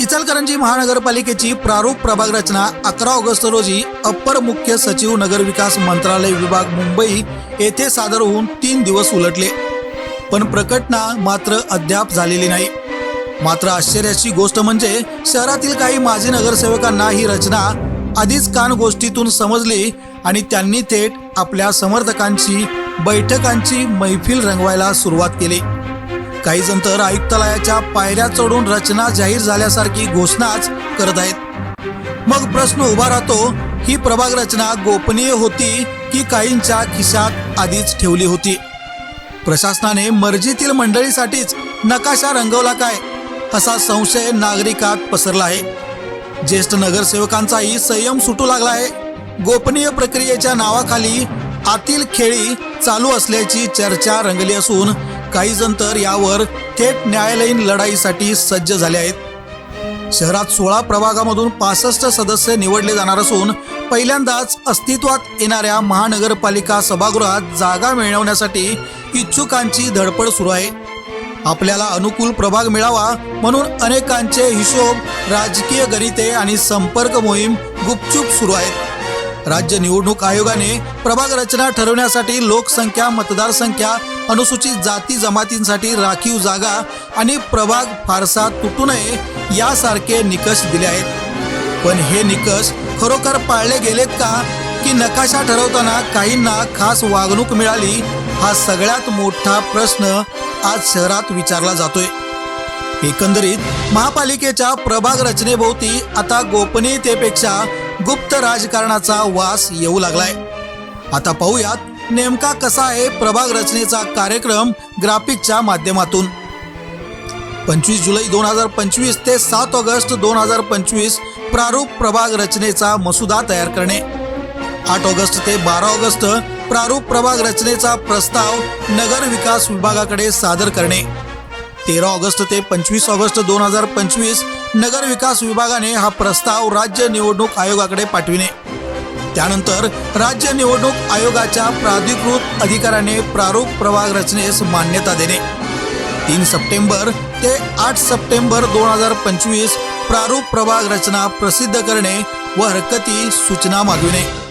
इचलकरंजी महानगरपालिकेची प्रारूप प्रभाग रचना अकरा ऑगस्ट रोजी अप्पर मुख्य सचिव नगरविकास मंत्रालय विभाग मुंबई येथे सादर होऊन तीन दिवस उलटले. पण प्रकटना मात्र अद्याप झालेली नाही. मात्र आश्चर्याची गोष्ट म्हणजे शहरातील काही माजी नगरसेवकांना ही रचना आधीच कान गोष्टीतून समजली आणि त्यांनी थेट आपल्या समर्थकांची बैठकांची मैफिल रंगवायला सुरुवात केली. काही जण तर आयुक्तालयाच्या पायऱ्या चढून रचना जाहीर झाल्यासारखी घोषणाच करत आहेत. मग प्रश्न उभा राहतो ही प्रभाग रचना गोपनीय होती की काहींच्या खिशात आधीच ठेवली होती? प्रशासनाने मर्जीतील मंडळीसाठीच नकाशा रंगवला काय? असा संशय नागरिकात पसरला आहे. ज्येष्ठ नगरसेवकांचाही संयम सुटू लागला आहे. गोपनीय प्रक्रियेच्या नावाखाली आतील खेळी चालू असल्याची चर्चा रंगली असून काही जण तर यावर थेट न्यायालयीन लढाईसाठी सज्ज झाले आहेत. शहरात सोळा प्रभागामधून पासष्ट सदस्य निवडले जाणार असून पहिल्यांदाच अस्तित्वात येणाऱ्या महानगरपालिका सभागृहात जागा मिळवण्यासाठी इच्छुकांची धडपड सुरू आहे. आपल्याला अनुकूल प्रभाग मिळावा म्हणून अनेकांचे हिशोब राजकीय गणिते आणि संपर्क मोहीम गुपचूप सुरू आहेत. राज्य निवडणूक आयोगाने प्रभाग रचना ठरवण्यासाठी लोकसंख्या मतदारसंख्या अनुसूचित जाती जमातींसाठी राखीव जागा आणि प्रभाग फारसा तुटू नये यासारखे निकष दिले आहेत. पण हे निकष खरोखर पाळले गेलेत का? की नकाशा ठरवताना काहींना खास वागणूक मिळाली? हा सगळ्यात मोठा प्रश्न आज शहरात विचारला जातोय. एकंदरीत महापालिकेच्या प्रभाग रचनेभोवती आता गोपनीयतेपेक्षा गुप्त राजकारणाचा वास येऊ लागलाय. आता पाहूयात नेमका कसा आहे प्रभाग रचनेचा कार्यक्रम ग्राफिकच्या माध्यमातून. पंचवीस जुलै दोन हजार पंचवीस ते सात ऑगस्ट दोन हजार पंचवीस प्रारूप प्रभाग रचनेचा मसुदा तयार करणे. आठ ऑगस्ट ते बारा ऑगस्ट प्रारूप प्रभाग रचनेचा प्रस्ताव नगर विकास विभागाकडे सादर करणे. तेरा ऑगस्ट ते पंचवीस ऑगस्ट दोन हजार पंचवीस नगर विकास विभागाने हा प्रस्ताव राज्य निवडणूक आयोगाकडे पाठविणे. त्यानंतर राज्य निवडणूक आयोगाच्या प्राधिकृत अधिकाऱ्याने प्रारूप प्रभाग रचनेस मान्यता देणे. तीन सप्टेंबर ते आठ सप्टेंबर दोन हजार पंचवीस प्रारूप प्रभाग रचना प्रसिद्ध करणे व हरकती सूचना मागविणे.